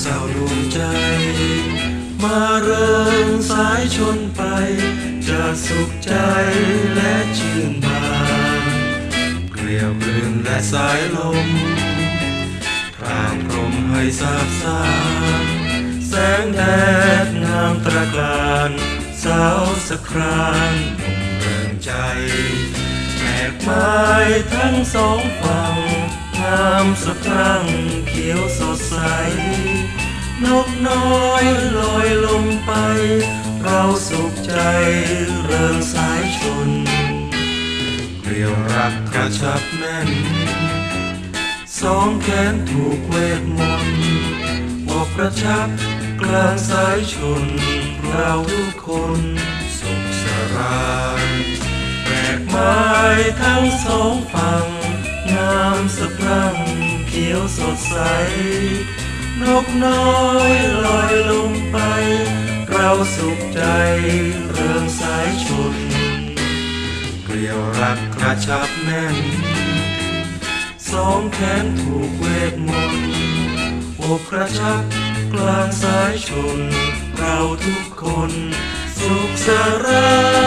เศร้าดวงใจ มาเริงสายชนไป จะสุขใจและชื่นบานเกลียวกลืนและสายลมพรางพรมให้สาบสานแสงแดดงามตระการสาวสะครานหนุ่มเริงใจแมกไม้ทั้งสองฝั่งามสะพรั่งเขียวสดใส นกน้อยลอยลมไป เราสุขใจเริงสายชน เกลียวรักกระชับแน่น สองแขนถูกเวทมนต์อกกระชับกลางสายชน เราทุกคนสุขสรานแปลกไม้ทั้งสองฝั่ง สะพรั่งเขียวสดใส นกน้อยลอยลงไป เราสุขใจเรืองสายชน เกลียวรักกระชับแน่น สองแขนถูกเวทมนต์อกกระชับกลางสายชน เราทุกคนสุขสรา